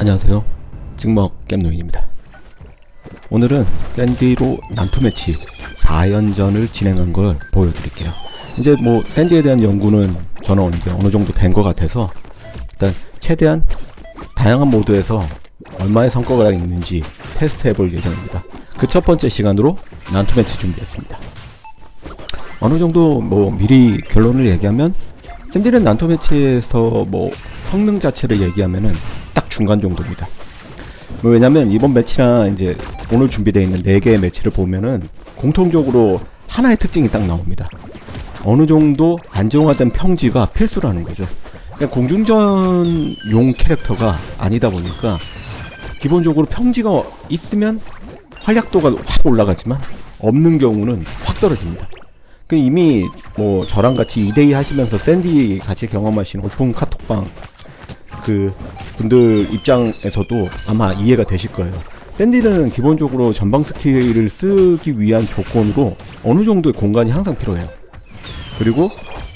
안녕하세요. 찍먹 겜노인입니다. 오늘은 샌디로 난투 매치 4연전을 진행한 걸 보여드릴게요. 이제 뭐 샌디에 대한 연구는 저는 이제 어느 정도 된 것 같아서 일단 최대한 다양한 모드에서 얼마의 성과가 있는지 테스트 해 볼 예정입니다. 그 첫 번째 시간으로 난투 매치 준비했습니다. 어느 정도 뭐 미리 결론을 얘기하면 샌디는 난투 매치에서 뭐 성능 자체를 얘기하면은 딱 중간 정도입니다. 뭐 왜냐면 이번 매치나 이제 오늘 준비되어 있는 4개의 매치를 보면은 공통적으로 하나의 특징이 딱 나옵니다. 어느 정도 안정화된 평지가 필수라는 거죠. 그러니까 공중전용 캐릭터가 아니다 보니까 기본적으로 평지가 있으면 활약도가 확 올라가지만 없는 경우는 확 떨어집니다. 그 이미 뭐 저랑 같이 2대2 하시면서 샌디 같이 경험하신 오픈 카톡방 그 분들 입장에서도 아마 이해가 되실 거예요. 샌디는 기본적으로 전방 스킬을 쓰기 위한 조건으로 어느 정도의 공간이 항상 필요해요. 그리고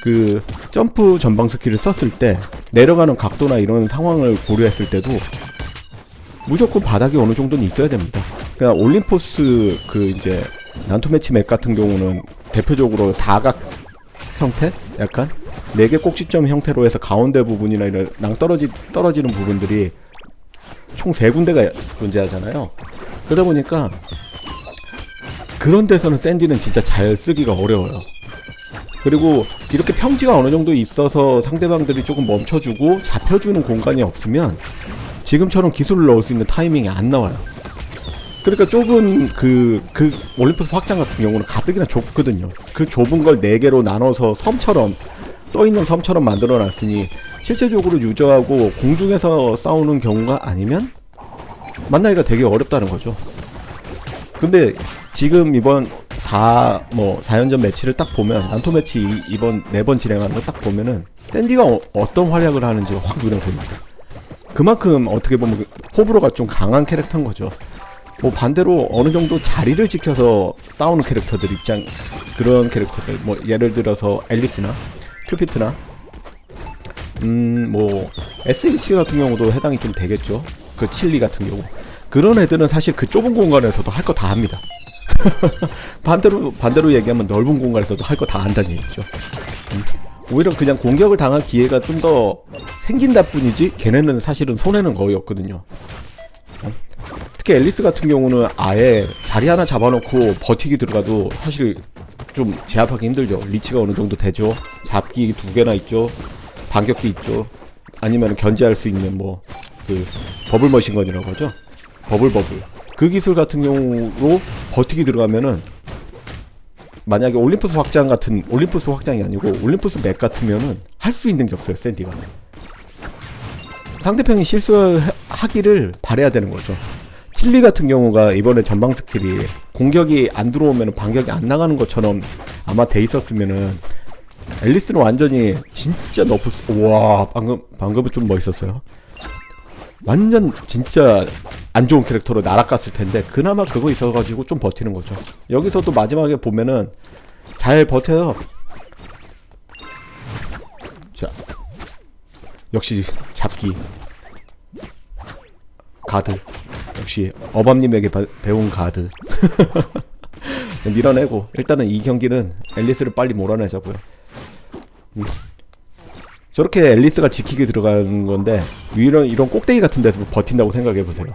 그 점프 전방 스킬을 썼을 때 내려가는 각도나 이런 상황을 고려했을 때도 무조건 바닥이 어느 정도는 있어야 됩니다. 그러니까 올림포스 그 이제 난토 매치 맵 같은 경우는 대표적으로 사각 형태? 약간 네 개 꼭지점 형태로 해서 가운데 부분이나 이런 낭떨어지 떨어지는 부분들이 총 세 군데가 존재하잖아요. 그러다 보니까 그런 데서는 샌디는 진짜 잘 쓰기가 어려워요. 그리고 이렇게 평지가 어느 정도 있어서 상대방들이 조금 멈춰주고 잡혀주는 공간이 없으면 지금처럼 기술을 넣을 수 있는 타이밍이 안 나와요. 그러니까 좁은 그, 그 올림푸스 확장 같은 경우는 가뜩이나 좁거든요. 그 좁은 걸네 개로 나눠서 섬처럼, 떠있는 섬처럼 만들어 놨으니 실제적으로 유저하고 공중에서 싸우는 경우가 아니면 만나기가 되게 어렵다는 거죠. 근데 지금 이번 4, 뭐, 4연전 매치를 딱 보면, 난토 매치 이- 이번 네 번 진행하는 거 딱 보면은, 샌디가 어, 어떤 활약을 하는지가 확 눈에 보입니다. 그만큼 어떻게 보면 그 호불호가 좀 강한 캐릭터인 거죠. 뭐 반대로 어느 정도 자리를 지켜서 싸우는 캐릭터들 입장 그런 캐릭터들 뭐 예를 들어서 앨리스나 큐피트나 음 뭐 SH 같은 경우도 해당이 좀 되겠죠. 그 칠리 같은 경우 그런 애들은 사실 그 좁은 공간에서도 할 거 다 합니다. 반대로 반대로 얘기하면 넓은 공간에서도 할 거 다 한다는 얘기죠. 음. 오히려 그냥 공격을 당할 기회가 좀 더 생긴다 뿐이지 걔네는 사실은 손해는 거의 없거든요. 특히 앨리스 같은 경우는 아예 자리 하나 잡아놓고 버티기 들어가도 사실 좀 제압하기 힘들죠. 리치가 어느 정도 되죠. 잡기 두 개나 있죠. 반격기 있죠. 아니면 견제할 수 있는 뭐 그 버블 머신건이라고 하죠. 버블 버블. 그 기술 같은 경우로 버티기 들어가면은 만약에 올림푸스 확장 같은 올림푸스 확장이 아니고 올림푸스 맥 같으면은 할 수 있는 게 없어요. 샌디가. 상대편이 실수하기를 바래야 되는 거죠. 칠리 같은 경우가 이번에 전방 스킬이 공격이 안 들어오면 반격이 안 나가는 것처럼 아마 돼 있었으면은 앨리스는 완전히 진짜 너프 와 방금 방금은 좀 멋있었어요. 완전 진짜 안 좋은 캐릭터로 날아갔을 텐데 그나마 그거 있어가지고 좀 버티는 거죠. 여기서도 마지막에 보면은 잘 버텨요. 자 역시 잡기 가드. 역시 어밤님에게 바- 배운 가드. 밀어내고 일단은 이 경기는 앨리스를 빨리 몰아내자고요. 음. 저렇게 앨리스가 지키게 들어가는 건데 이런 이런 꼭대기 같은 데서 버틴다고 생각해 보세요.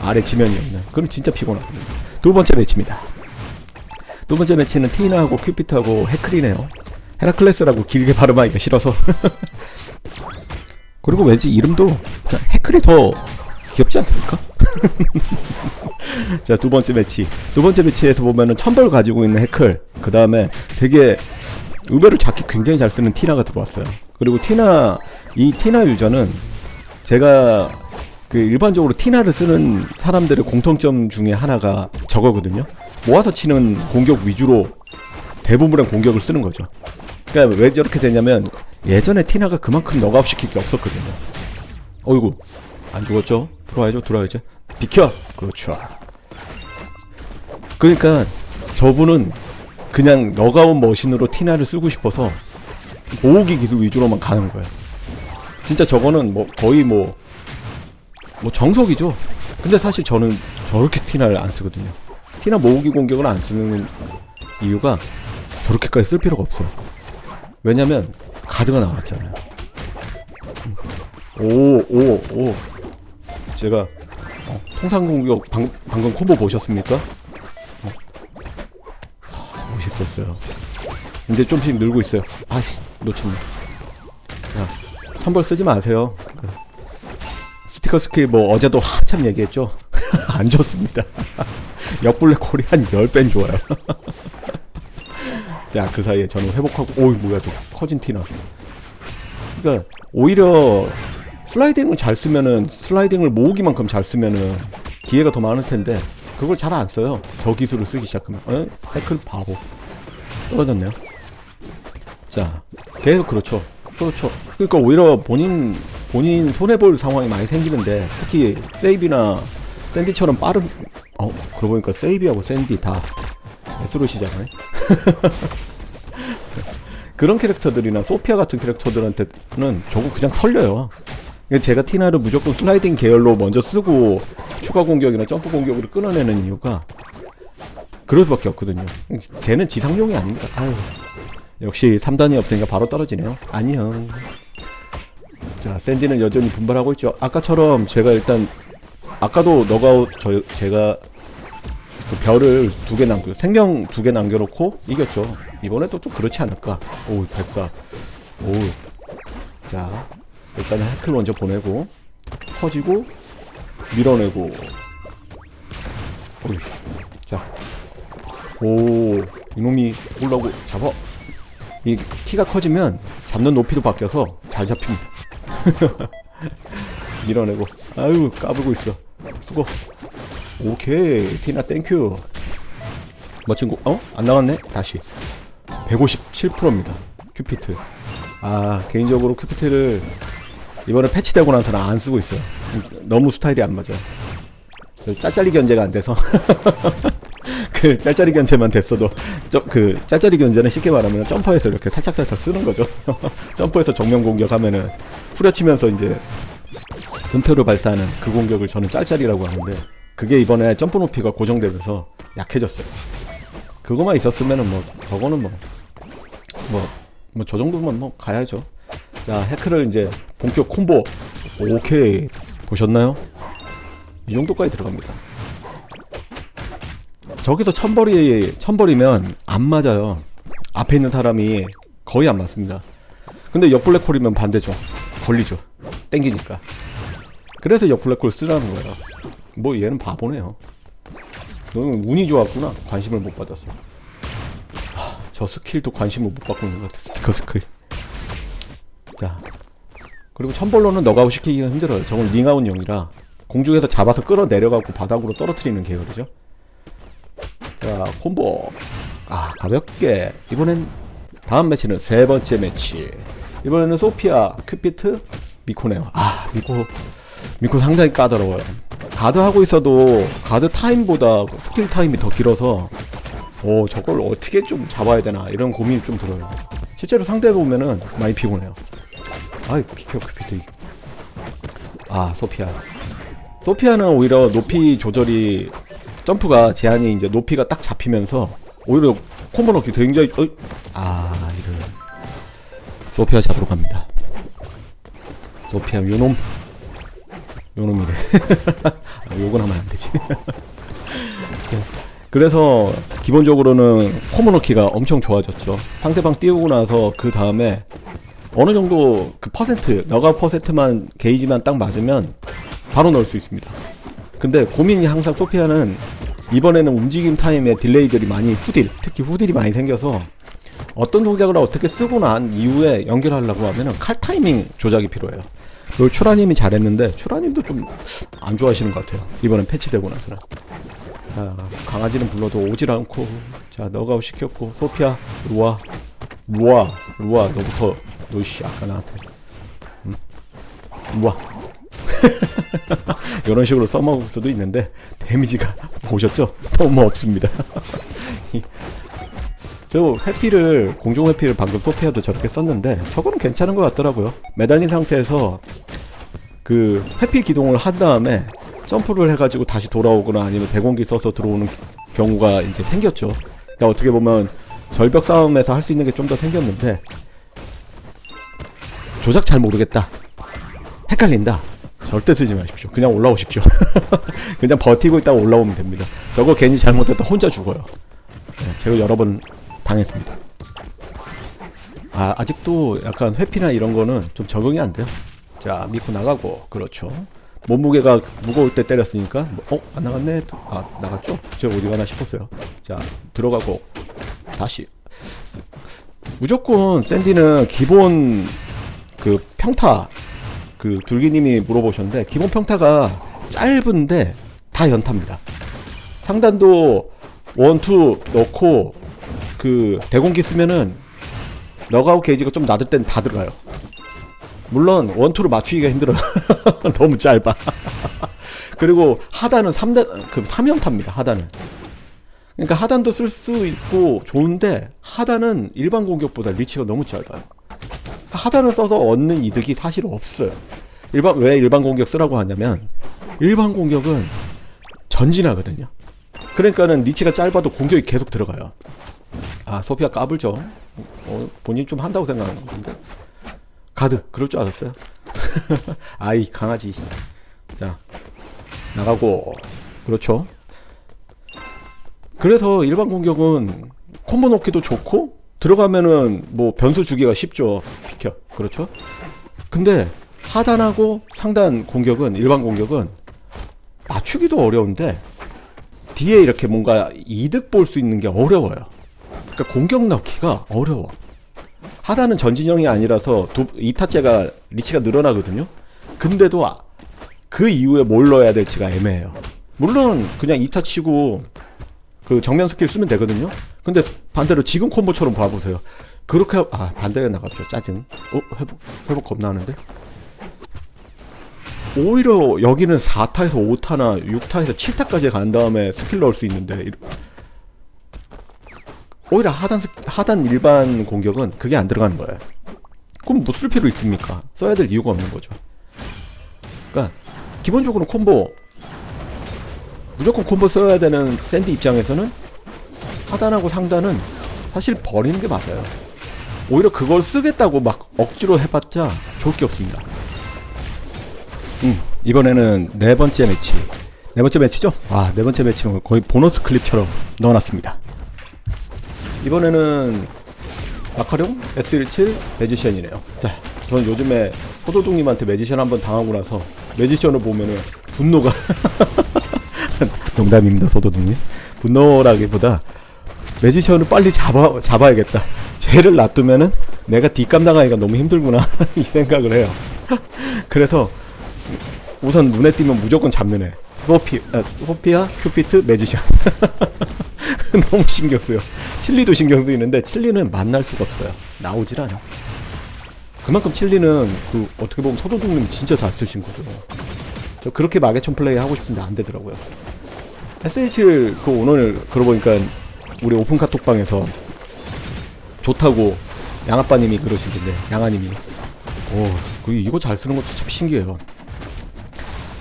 아래 지면이 없는. 그럼 진짜 피곤하거든요 두 번째 매치입니다. 두 번째 매치는 티나하고 큐피트하고 헤클이네요. 헤라클레스라고 길게 발음하기가 싫어서 그리고 왠지 이름도 해클이 더 귀엽지 않습니까? 자, 두 번째 매치. 두 번째 매치에서 보면은 천벌 가지고 있는 해클. 그 다음에 되게 의외로 자키 굉장히 잘 쓰는 티나가 들어왔어요. 그리고 티나, 이 티나 유저는 제가 그 일반적으로 티나를 쓰는 사람들의 공통점 중에 하나가 저거거든요. 모아서 치는 공격 위주로 대부분의 공격을 쓰는 거죠. 그러니까 왜 저렇게 되냐면 예전에 티나가 그만큼 너가웃 시킬 게 없었거든요. 어이구 안 죽었죠? 들어와야죠, 들어와야죠. 비켜. 그렇죠. 그러니까 저분은 그냥 너가웃 머신으로 티나를 쓰고 싶어서 모으기 기술 위주로만 가는 거예요. 진짜 저거는 뭐 거의 뭐 뭐 정석이죠. 근데 사실 저는 저렇게 티나를 안 쓰거든요. 티나 모으기 공격을 안 쓰는 이유가 저렇게까지 쓸 필요가 없어요. 왜냐면 가드가 나왔잖아요. 음. 오, 오, 오. 제가 어, 통상 공격 방, 방금 콤보 보셨습니까? 어. 하, 멋있었어요. 이제 좀씩 늘고 있어요. 아씨, 놓쳤네. 자, 선벌 쓰지 마세요. 그, 스티커 스킬 뭐 어제도 한참 얘기했죠. 안 좋습니다. 역블랙홀이 한 10배는 좋아요. 자, 그 사이에 저는 회복하고, 오이, 뭐야, 또, 커진 티나. 그러니까, 오히려, 슬라이딩을 잘 쓰면은, 슬라이딩을 모으기만큼 잘 쓰면은, 기회가 더 많을 텐데, 그걸 잘 안 써요. 저 기술을 쓰기 시작하면. 에? 태클 바보. 떨어졌네요. 자, 계속 그렇죠. 그렇죠. 그러니까 오히려 본인, 본인 손해볼 상황이 많이 생기는데, 특히, 세이비나, 샌디처럼 빠른, 어, 그러고 보니까 세이비하고 샌디 다 S로 시작하네. 그런 캐릭터들이나 소피아 같은 캐릭터들한테는 저거 그냥 털려요. 제가 티나를 무조건 슬라이딩 계열로 먼저 쓰고 추가 공격이나 점프 공격으로 끊어내는 이유가 그럴 수밖에 없거든요. 쟤는 지상용이 아닙니다. 아유, 역시 3단이 없으니까 바로 떨어지네요. 안녕. 자, 샌디는 여전히 분발하고 있죠. 아까처럼 제가 일단 아까도 너가 저 제가 그 별을 두 개 남겨 생명 두 개 남겨놓고 이겼죠. 이번에도 좀 그렇지 않을까. 오 백사. 오. 자 일단은 해클 먼저 보내고 터지고 밀어내고. 오 이놈이 올라오고 잡아. 이 키가 커지면 잡는 높이도 바뀌어서 잘 잡힙니다. 밀어내고 아유 까불고 있어 수고 오케이 티나 땡큐. 멋진 거 어? 안 나갔네? 다시. 157%입니다. 큐피트. 아 개인적으로 큐피트를 이번에 패치되고 나서는 안 쓰고 있어요. 너무 스타일이 안 맞아 저 짤짤이 견제가 안 돼서. 그 짤짤이 견제만 됐어도 저, 그 짤짤이 견제는 쉽게 말하면 점퍼에서 이렇게 살짝살짝 쓰는 거죠. 점퍼에서 정면 공격하면은 후려치면서 이제 음표를 발사하는 그 공격을 저는 짤짤이라고 하는데 그게 이번에 점프 높이가 고정되면서 약해졌어요. 그거만 있었으면은 뭐 저거는 뭐 뭐 뭐 저 정도면 뭐 가야죠. 자 해크를 이제 본격 콤보 오케이 보셨나요? 이 정도까지 들어갑니다. 저기서 천벌이 천벌이면 안 맞아요. 앞에 있는 사람이 거의 안 맞습니다. 근데 옆블랙홀이면 반대죠. 걸리죠. 땡기니까. 그래서 옆블랙홀 쓰라는 거예요. 뭐 얘는 바보네요. 너는 운이 좋았구나. 관심을 못 받았어. 하, 저 스킬도 관심을 못 받고 있는 것 같아. 스피커 스킬. 자. 그리고 천벌로는 너가웃 시키기가 힘들어요. 저건 링아웃용이라 공중에서 잡아서 끌어내려가고 바닥으로 떨어뜨리는 계열이죠. 자, 콤보. 아, 가볍게. 이번엔 다음 매치는 세 번째 매치. 이번에는 소피아, 큐피트, 미코네요. 아, 미코. 미코 상당히 까다로워요. 가드 하고 있어도 가드 타임보다 스킬 타임이 더 길어서 오 저걸 어떻게 좀 잡아야 되나 이런 고민이 좀 들어요. 실제로 상대 보면은 많이 피곤해요. 아이 비켜 큐피트. 아 소피아. 소피아는 오히려 높이 조절이 점프가 제한이 이제 높이가 딱 잡히면서 오히려 콤보 넣기 굉장히 어, 아 이런 소피아 잡으러 갑니다. 소피아 요놈 요놈이래. 아, 욕은 하면 안 되지. 자, 그래서 기본적으로는 코모노키가 엄청 좋아졌죠. 상대방 띄우고 나서 그 다음에 어느 정도 그 퍼센트, 너가 퍼센트만 게이지만 딱 맞으면 바로 넣을 수 있습니다. 근데 고민이 항상 소피아는 이번에는 움직임 타임에 딜레이들이 많이 후딜, 특히 후딜이 많이 생겨서 어떤 동작을 어떻게 쓰고 난 이후에 연결하려고 하면은 칼 타이밍 조작이 필요해요. 그걸 추라님이 잘했는데 추라님도 좀 안 좋아하시는 것 같아요. 이번엔 패치되고 나서는. 자, 강아지는 불러도 오질 않고 자 너가 시켰고 소피아 루아 루아 루아 너부터 너씨 아까 나한테 응? 루아 이런 식으로 써먹을 수도 있는데 데미지가 보셨죠? 너무 없습니다. 저 회피를 공중 회피를 방금 소피아도 저렇게 썼는데 저거는 괜찮은 것 같더라고요. 매달린 상태에서 그 회피 기동을 한 다음에 점프를 해가지고 다시 돌아오거나 아니면 대공기 써서 들어오는 기- 경우가 이제 생겼죠. 그러니까 어떻게 보면 절벽 싸움에서 할 수 있는 게 좀 더 생겼는데 조작 잘 모르겠다. 헷갈린다. 절대 쓰지 마십시오. 그냥 올라오십시오. 그냥 버티고 있다가 올라오면 됩니다. 저거 괜히 잘못했다 혼자 죽어요. 네, 제가 여러 번 당했습니다. 아, 아직도 약간 회피나 이런 거는 좀 적응이 안 돼요. 자, 믿고 나가고. 그렇죠. 몸무게가 무거울 때 때렸으니까, 뭐, 어? 안 나갔네? 아, 나갔죠? 제가 어디 가나 싶었어요. 자, 들어가고. 다시. 무조건 샌디는 기본 그 평타, 그 둘기님이 물어보셨는데, 기본 평타가 짧은데 다 연타입니다. 상단도 원투 넣고 그 대공기 쓰면은 너가웃 게이지가 좀 낮을 땐 다 들어가요. 물론 원투로 맞추기가 힘들어요. 너무 짧아. 그리고 하단은 3단 그 3연타입니다. 하단은. 그러니까 하단도 쓸 수 있고 좋은데 하단은 일반 공격보다 리치가 너무 짧아요. 하단을 써서 얻는 이득이 사실 없어요. 일반 왜 일반 공격 쓰라고 하냐면 일반 공격은 전진하거든요. 그러니까는 리치가 짧아도 공격이 계속 들어가요. 아 소피아 까불죠. 어, 본인 좀 한다고 생각하는 건데. 가드 그럴 줄 알았어요. 아이 강아지. 자 나가고 그렇죠. 그래서 일반 공격은 콤보 넣기도 좋고 들어가면은 뭐 변수 주기가 쉽죠. 비켜 그렇죠. 근데 하단하고 상단 공격은 일반 공격은 맞추기도 어려운데 뒤에 이렇게 뭔가 이득 볼 수 있는 게 어려워요. 그러니까 공격 넣기가 어려워. 하단은 전진형이 아니라서 두, 이타째가 리치가 늘어나거든요. 근데도 아- 그 이후에 뭘 넣어야 될지가 애매해요. 물론 그냥 이타 치고 그 정면 스킬 쓰면 되거든요. 근데 반대로 지금 콤보처럼 봐보세요. 그렇게 하- 아 반대가 나갔죠. 짜증. 어 회복 회복 겁나 하는데. 오히려 여기는 4타에서 5타나 6타에서 7타까지 간 다음에 스킬 넣을 수 있는데 이- 오히려 하단 스- 하단 일반 공격은 그게 안 들어가는 거예요. 그럼 뭐 쓸 필요 있습니까? 써야 될 이유가 없는 거죠. 그러니까 기본적으로 콤보 무조건 콤보 써야 되는 샌디 입장에서는 하단하고 상단은 사실 버리는 게 맞아요. 오히려 그걸 쓰겠다고 막 억지로 해봤자 좋을 게 없습니다. 음, 이번에는 네 번째 매치. 네 번째 매치죠? 아, 네 번째 매치는 거의 보너스 클립처럼 넣어놨습니다. 이번에는 마카룡 S17 매지션이네요. 자, 저는 요즘에 호도둥님한테 매지션 한번 당하고 나서 매지션을 보면은 분노가 농담입니다, 소도둥님. 분노라기보다 매지션을 빨리 잡아 잡아야겠다. 쟤를 놔두면은 내가 뒷감 당하기가 너무 힘들구나 이 생각을 해요. 그래서 우선 눈에 띄면 무조건 잡는 애. 소피, 아, 소피아, 큐피트, 매지션. 너무 신경 쓰여. 칠리도 신경 쓰이는데 칠리는 만날 수가 없어요. 나오질 않아. 그만큼 칠리는 그 어떻게 보면 서도둑님 진짜 잘 쓰신 거죠. 저 그렇게 마개천 플레이 하고 싶은데 안 되더라고요. SH 그 오늘 그러고 보니까 우리 오픈 카톡방에서 좋다고 양아빠님이 그러시던데 양아님이 오, 그 이거 잘 쓰는 것도 참 신기해요.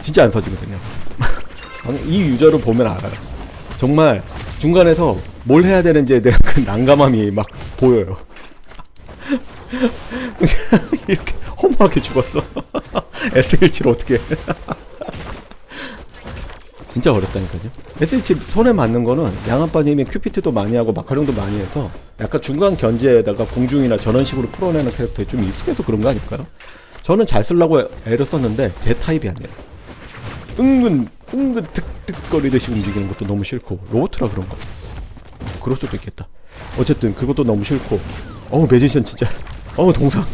진짜 안 써지거든요. 이 유저를 보면 알아요. 정말 중간에서 뭘 해야 되는지에 대한 그 난감함이 막 보여요. 이렇게 허무하게 죽었어. SH7 어떻게 해. 진짜 어렵다니까요. SH 손에 맞는 거는 양아빠님이 큐피트도 많이 하고 마카룡도 많이 해서 약간 중간 견제에다가 공중이나 저런 식으로 풀어내는 캐릭터에 좀 익숙해서 그런 거 아닐까요? 저는 잘 쓰려고 애를 썼는데 제 타입이 아니에요. 은근 은근 득득거리듯이 움직이는 것도 너무 싫고 로보트라 그런 거. 그럴 수도 있겠다. 어쨌든 그것도 너무 싫고. 어우 매지션 진짜. 어우 동상.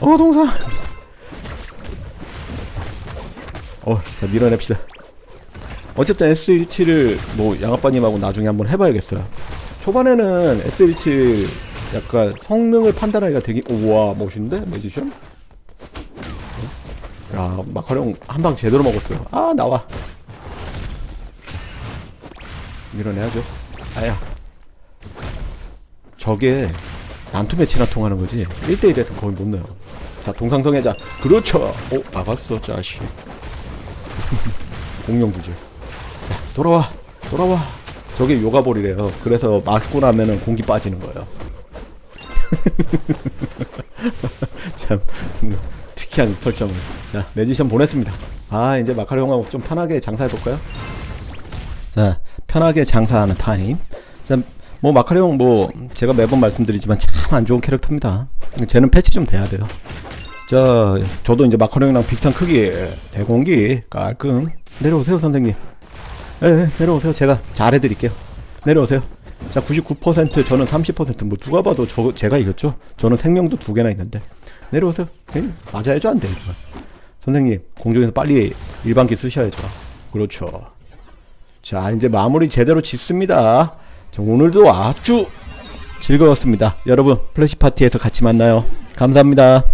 어우 동상. 어, 자 밀어냅시다. 어쨌든 S17을 뭐 양아빠님하고 나중에 한번 해봐야겠어요. 초반에는 S17 약간 성능을 판단하기가 되게 우와 멋있는데 매지션? 야 마카롱 한 방 제대로 먹었어요. 아 나와. 밀어내야죠. 아야. 저게 난투 매치나 통하는 거지 1대1에서 거의 못 넣어요. 자 동상성애자 그렇죠 오 막았어 자식 공룡 구질 자 돌아와 돌아와 저게 요가볼이래요 그래서 맞고 나면은 공기 빠지는 거예요 참 음, 특이한 설정을. 자 매지션 보냈습니다. 아 이제 마카롱하고 좀 편하게 장사해볼까요? 자 편하게 장사하는 타임. 자뭐 마카롱 뭐 제가 매번 말씀드리지만 참 안 좋은 캐릭터입니다. 쟤는 패치 좀 돼야 돼요. 자 저도 이제 마카롱이랑 비슷한 크기 대공기 깔끔. 내려오세요 선생님. 예, 예 내려오세요. 제가 잘해드릴게요. 내려오세요. 자 99% 저는 30%뭐 누가 봐도 저 제가 이겼죠? 저는 생명도 두 개나 있는데 내려오세요. 예, 맞아야죠. 안돼 이거 선생님 공중에서 빨리 일반기 쓰셔야죠. 그렇죠. 자 이제 마무리 제대로 짓습니다. 자, 오늘도 아주 즐거웠습니다. 여러분 플래시 파티에서 같이 만나요. 감사합니다